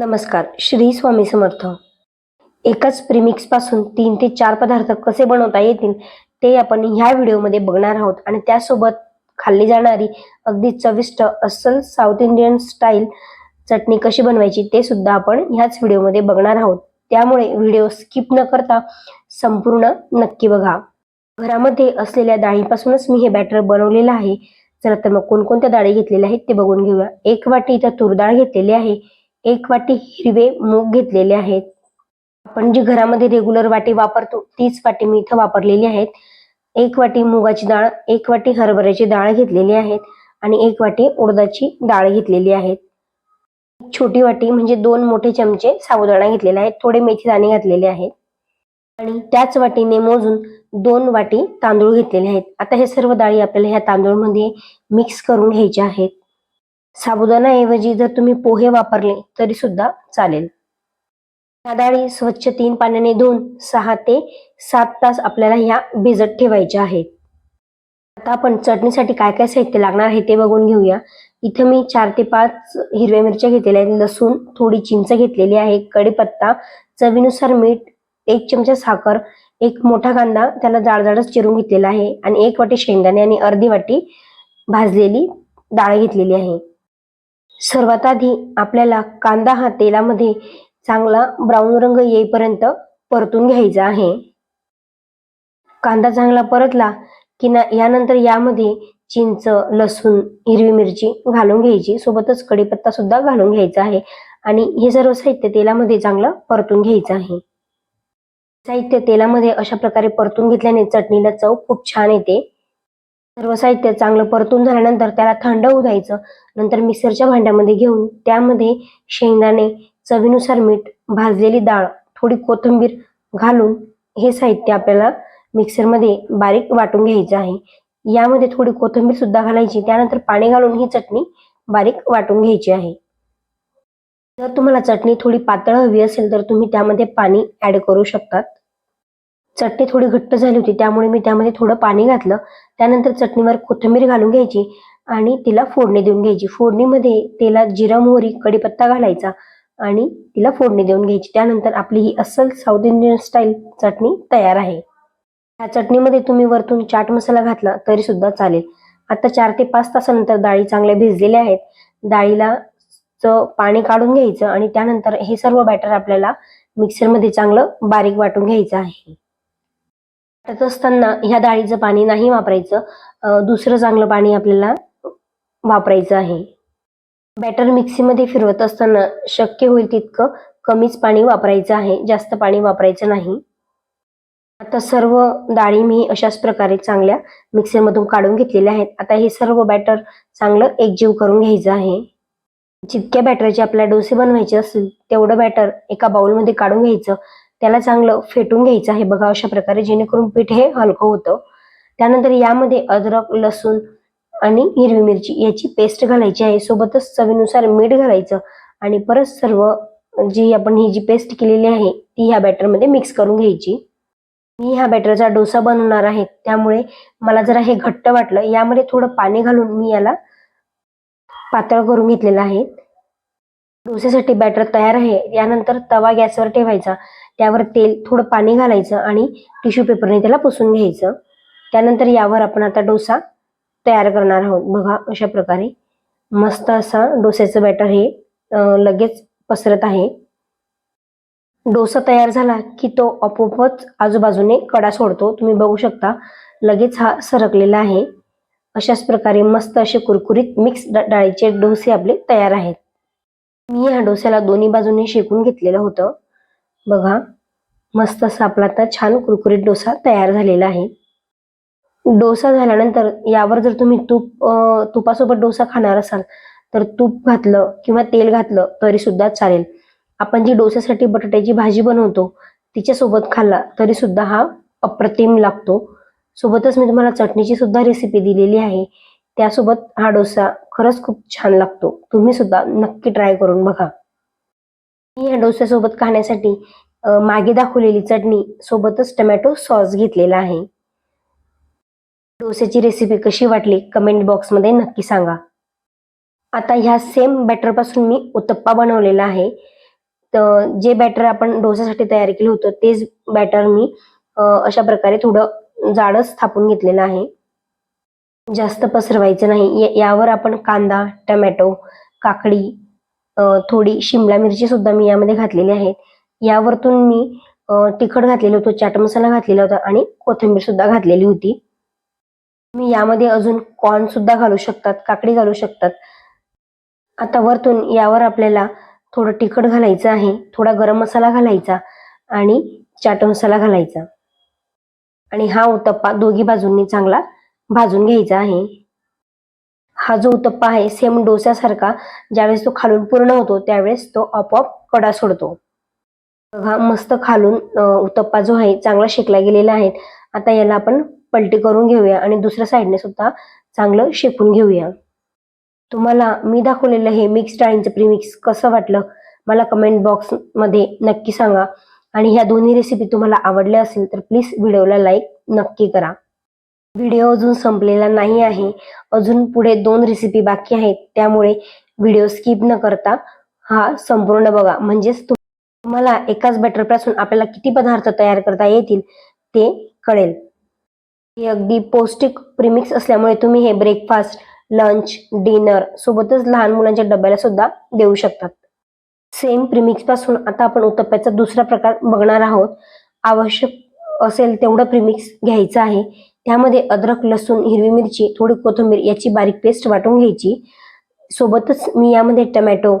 नमस्कार श्री स्वामी समर्थ. एकाच प्रिमिक्सपासून तीन ते चार पदार्थ कसे बनवता येतील ते आपण ह्या व्हिडिओमध्ये बघणार आहोत. आणि त्यासोबत खाल्ली जाणारी अगदी चविष्ट अस्सल साऊथ इंडियन स्टाईल चटणी कशी बनवायची ते सुद्धा आपण ह्याच व्हिडिओमध्ये बघणार आहोत. त्यामुळे व्हिडिओ स्किप न करता संपूर्ण नक्की बघा. घरामध्ये असलेल्या डाळीपासूनच मी हे बॅटर बनवलेलं आहे. चला तर मग कोणकोणत्या डाळी घेतलेल्या आहेत ते बघून घेऊया. एक वाटी इथं तूर डाळ घेतलेली आहे. एक वाटी हिरवे मूग घेतलेले आहेत. आपण जी घरामध्ये रेग्युलर वाटी वापरतो तीच वाटी मी इथं वापरलेली आहेत. एक वाटी मुगाची डाळ एक वाटी हरभऱ्याची डाळ घेतलेली आहेत आणि एक वाटी उडदाची डाळ घेतलेली आहेत. छोटी वाटी म्हणजे दोन मोठे चमचे साबुदाणा घेतलेला आहे थोडे मेथी दाणे घातलेले आहेत. आणि त्याच वाटीने मोजून दोन वाटी तांदूळ घेतलेले आहेत. आता हे सर्व डाळी आपल्याला ह्या तांदूळमध्ये मिक्स करून घ्यायच्या आहेत. साबुदाणाऐवजी जर तुम्ही पोहे वापरले तरी सुद्धा चालेल. ह्या डाळी स्वच्छ तीन पाण्याने धुवून सहा ते सात तास आपल्याला ह्या भिजत ठेवायच्या आहेत. आता आपण चटणीसाठी काय काय साहित्य लागणार आहे ते बघून घेऊया. इथं मी चार ते पाच हिरव्या मिरच्या घेतलेल्या आहेत लसूण थोडी चिंच घेतलेली आहे कढीपत्ता चवीनुसार मीठ एक चमचा साखर एक मोठा कांदा त्याला जाडजाडच चिरून घेतलेला आहे आणि एक वाटी शेंगदाणे आणि अर्धी वाटी भाजलेली डाळ घेतलेली आहे. सर्वात आधी आपल्याला कांदा हा तेलामध्ये चांगला ब्राऊन रंग येईपर्यंत परतून घ्यायचा आहे. कांदा चांगला परतला की ना यानंतर यामध्ये चिंच लसूण हिरवी मिरची घालून घ्यायची. सोबतच कडीपत्ता सुद्धा घालून घ्यायचा आहे आणि हे सर्व साहित्य तेलामध्ये चांगलं परतून घ्यायचं आहे. साहित्य तेलामध्ये अशा प्रकारे परतून घेतल्याने चटणीला चव खूप छान येते. सर्व साहित्य चांगलं परतून झाल्यानंतर त्याला थंड होऊ द्यायचं. नंतर मिक्सरच्या भांड्यामध्ये घेऊन त्यामध्ये शेंगदाणे चवीनुसार मीठ भाजलेली डाळ थोडी कोथिंबीर घालून हे साहित्य आपल्याला मिक्सरमध्ये बारीक वाटून घ्यायचं आहे. यामध्ये थोडी कोथिंबीर सुद्धा घालायची त्यानंतर पाणी घालून ही चटणी बारीक वाटून घ्यायची आहे. जर तुम्हाला चटणी थोडी पातळ हवी असेल तर तुम्ही त्यामध्ये पाणी ऍड करू शकतात. चटणी थोडी घट्ट झाली होती त्यामुळे मी त्यामध्ये थोडं पाणी घातलं. त्यानंतर चटणीवर कोथिंबीर घालून घ्यायची आणि तिला फोडणी देऊन घ्यायची. फोडणीमध्ये तेलात जिरा मोहरी कढीपत्ता घालायचा आणि तिला फोडणी देऊन घ्यायची. त्यानंतर आपली ही अस्सल साऊथ इंडियन स्टाईल चटणी तयार आहे. ह्या चटणीमध्ये तुम्ही वरतून चाट मसाला घातला तरी सुद्धा चालेल. आता चार ते पाच तासानंतर डाळी चांगल्या भिजलेल्या आहेत. डाळीला पाणी काढून घ्यायचं आणि त्यानंतर हे सर्व बॅटर आपल्याला मिक्सरमध्ये चांगलं बारीक वाटून घ्यायचं आहे. वाटत असताना ह्या डाळीचं पाणी नाही वापरायचं दुसरं चांगलं पाणी आपल्याला वापरायचं आहे. बॅटर मिक्सीमध्ये फिरवत असताना शक्य होईल तितकं कमीच पाणी वापरायचं आहे जास्त पाणी वापरायचं नाही. आता सर्व डाळी मी अशाच प्रकारे चांगल्या मिक्सरमधून काढून घेतलेल्या आहेत. आता हे सर्व बॅटर चांगलं एकजीव करून घ्यायचं आहे. जितक्या बॅटरचे आपल्याला डोसे बनवायचे असतील तेवढं बॅटर एका बाउलमध्ये काढून घ्यायचं. त्याला चांगलं फेटून घ्यायचं आहे बघा अशा प्रकारे जेणेकरून पीठ हे हलकं होतं. त्यानंतर यामध्ये अद्रक लसूण आणि हिरवी मिरची याची पेस्ट घालायची आहे. सोबतच चवीनुसार मीठ घालायचं आणि परत सर्व जी आपण ही जी पेस्ट केलेली आहे ती ह्या बॅटरमध्ये मिक्स करून घ्यायची. मी ह्या बॅटरचा डोसा बनवणार आहे त्यामुळे मला जरा हे घट्ट वाटलं. यामध्ये थोडं पाणी घालून मी याला पातळ करून घेतलेलं आहे. डोसेसाठी बॅटर तयार आहे. यानंतर तवा गॅसवर ठेवायचा. त्यावर तेल थोडं पाणी घालायचं आणि टिश्यू पेपरने त्याला पुसून घ्यायचं. त्यानंतर यावर आपण आता डोसा तयार करणार आहोत. बघा अशा प्रकारे मस्त असा डोस्याचं बॅटर हे लगेच पसरत आहे. डोसा तयार झाला की तो आपोआपच आजूबाजूने कडा सोडतो. तुम्ही बघू शकता लगेच हा सरकलेला आहे. अशाच प्रकारे मस्त असे कुरकुरीत मिक्स डाळीचे डोसे आपले तयार आहेत. मी ह्या डोस्याला दोन्ही बाजूने शेकून घेतलेलं होतं. बघा मस्त असा आपला आता छान कुरकुरीत डोसा तयार झालेला आहे. डोसा झाल्यानंतर यावर जर तुम्ही तूप तुपासोबत डोसा खाणार असाल तर तूप घातलं किंवा तेल घातलं तरी सुद्धा चालेल. आपण जी डोस्यासाठी बटाट्याची भाजी बनवतो तिच्यासोबत खाल्ला तरी सुद्धा हा अप्रतिम लागतो. सोबतच मी तुम्हाला चटणीची सुद्धा रेसिपी दिलेली आहे. त्यासोबत हा डोसा खरंच खूप छान लागतो. तुम्ही सुद्धा नक्की ट्राय करून बघा. मी या डोस्यासोबत खाण्यासाठी मागे दाखवलेली चटणी सोबतच टमॅटो सॉस घेतलेला आहे. डोस्याची रेसिपी कशी वाटली कमेंट बॉक्समध्ये नक्की सांगा. आता ह्या सेम बॅटरपासून मी उत्तप्पा बनवलेला आहे. तर जे बॅटर आपण डोसासाठी तयार केलं होतं तेच बॅटर मी अशा प्रकारे थोडं जाडच थापून घेतलेलं आहे. जास्त पसरवायचं नाही. यावर आपण कांदा टमॅटो काकडी थोडी शिमला मिरची सुद्धा मी यामध्ये घातलेली आहे यावरतून मी तिखट घातलेलं होतं चाट मसाला घातलेला होता आणि कोथिंबीर सुद्धा घातलेली होती. मी यामध्ये अजून कॉर्न सुद्धा घालू शकतात काकडी घालू शकतात. आता वरतून यावर आपल्याला थोडं तिखट घालायचं आहे थोडा गरम मसाला घालायचा आणि चाट मसाला घालायचा. आणि हा उत्तप्पा दोघी बाजूंनी चांगला भाजून घ्यायचा आहे. हा जो उत्तप्पा आहे सेम डोस्यासारखा ज्यावेळेस तो खालून पूर्ण होतो त्यावेळेस तो आपोआप कडा सोडतो. बघा मस्त खालून उत्तप्पा जो आहे चांगला शेकला गेलेला आहे. आता याला आपण पलटी करून घेऊया आणि दुसऱ्या साईडने सुद्धा चांगलं शेकून घेऊया. तुम्हाला मी दाखवलेलं हे मिक्स डाळींचं प्रीमिक्स कसं वाटलं मला कमेंट बॉक्समध्ये नक्की सांगा. आणि ह्या दोन्ही रेसिपी तुम्हाला आवडल्या असेल तर प्लीज व्हिडिओला लाईक नक्की करा. व्हिडिओ अजून संपलेला नाही आहे. अजून पुढे दोन रेसिपी बाकी आहेत. त्यामुळे व्हिडिओ स्किप न करता हा संपूर्ण बघा. म्हणजेच तुम्हाला एकाच बॅटरपासून आपल्याला किती पदार्थ तयार करता येतील ते कळेल. हे अगदी पौष्टिक प्रीमिक्स असल्यामुळे तुम्ही हे ब्रेकफास्ट लंच डिनर सोबतच लहान मुलांच्या डब्याला सुद्धा देऊ शकतात. सेम प्रीमिक्सपासून आता आपण उत्तप्प्याचा दुसरा प्रकार बघणार आहोत. आवश्यक असेल तेवढं प्रीमिक्स घ्यायचं आहे. त्यामध्ये अद्रक लसूण हिरवी मिरची थोडी कोथिंबीर याची बारीक पेस्ट वाटून घ्यायची. सोबतच मी यामध्ये टमॅटो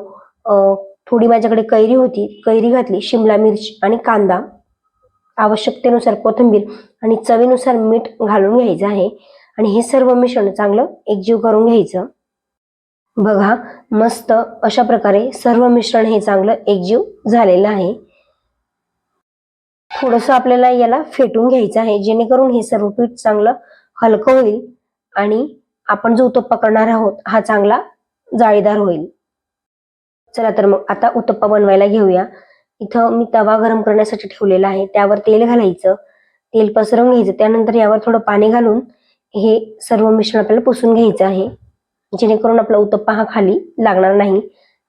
थोडी माझ्याकडे कैरी होती. कैरी घातली शिमला मिर्च आणि कांदा. आवश्यकतेनुसार कोथिंबीर आणि चवीनुसार मीठ घालून घ्यायचं आहे. आणि हे सर्व मिश्रण चांगलं एकजीव करून घ्यायचं. बघा मस्त अशा प्रकारे सर्व मिश्रण हे चांगलं एकजीव झालेलं आहे. थोडस आपल्याला याला फेटून घ्यायचं आहे जेणेकरून हे सर्व पीठ चांगलं हलकं होईल आणि आपण जो उत्तप्पा करणार आहोत हा चांगला जाळीदार होईल. चला तर मग आता उत्तप्पा बनवायला घेऊया. इथं मी तवा गरम करण्यासाठी ठेवलेला आहे त्यावर तेल घालायचं. तेल पसरवून घ्यायचं त्यानंतर यावर थोडं पाणी घालून हे सर्व मिश्रण आपल्याला पुसून घ्यायचं आहे. जेणेकरून आपला उत्तप्पा हा खाली लागणार नाही.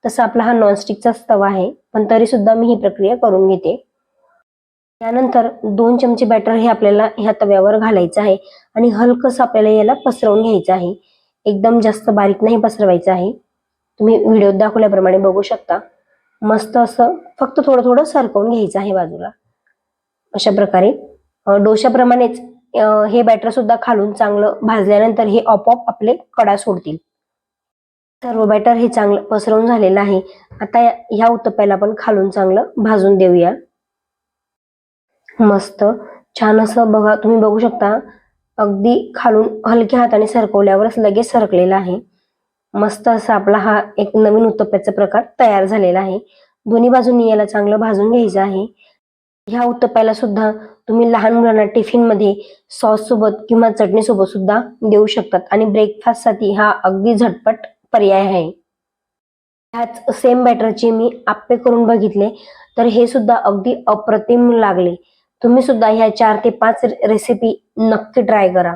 तसा आपला हा नॉनस्टिकचाच तवा आहे पण तरी सुद्धा मी ही प्रक्रिया करून घेते. त्यानंतर दोन चमचे बॅटर हे आपल्याला ह्या तव्यावर घालायचं आहे आणि हलकंसं आपल्याला याला पसरवून घ्यायचं आहे. एकदम जास्त बारीक नाही पसरवायचं आहे. तुम्ही व्हिडिओत दाखवल्याप्रमाणे बघू शकता. मस्त असं फक्त थोडं थोडं सरकवून घ्यायचं आहे बाजूला. अशा प्रकारे. डोशाप्रमाणेच हे बॅटर सुद्धा खालून चांगलं भाजल्यानंतर हे आपोआप आपले कडा सोडतील. सर्व बॅटर हे चांगलं पसरवून झालेलं आहे. आता ह्या उत्तप्प्याला आपण खालून चांगलं भाजून देऊया. मस्त. छान असं बघा तुम्ही बघू शकता. अगदी खालून हलक्या हाताने सरकवल्यावरच लगेच सरकलेला आहे. मस्त असा आपला हा एक नवीन उत्तप्प्याचा प्रकार तयार झालेला आहे. दोन्ही बाजूंनी याला चांगलं भाजून घ्यायचं आहे. ह्या उत्तप्याला सुद्धा तुम्ही लहान मुलांना टिफिनमध्ये सॉस सोबत किंवा चटणी सोबत सुद्धा देऊ शकतात आणि ब्रेकफास्टसाठी हा अगदी झटपट पर्याय आहे. ह्याच सेम बॅटरचे मी आप्पे करून बघितले तर हे सुद्धा अगदी अप्रतिम लागले. तुम्ही सुद्धा ह्या चार ते पाच रेसिपी नक्की ट्राय करा.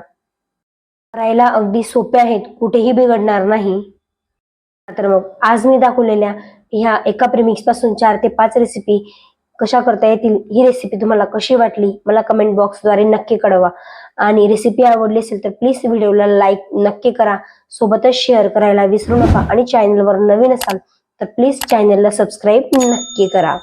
करायला अगदी सोप्या आहेत कुठेही बिघडणार नाही. तर मग आज मी दाखवलेल्या ह्या एका प्रेमिक्सपासून चार ते पाच रेसिपी कशा करता येतील ही रेसिपी तुम्हाला कशी वाटली मला कमेंट बॉक्सद्वारे नक्की कळवा. आणि रेसिपी आवडली असेल तर प्लीज व्हिडिओला लाईक नक्की करा. सोबतच शेअर करायला विसरू नका आणि चॅनलवर नवीन असाल तर प्लीज चॅनलला सबस्क्राईब नक्की करा.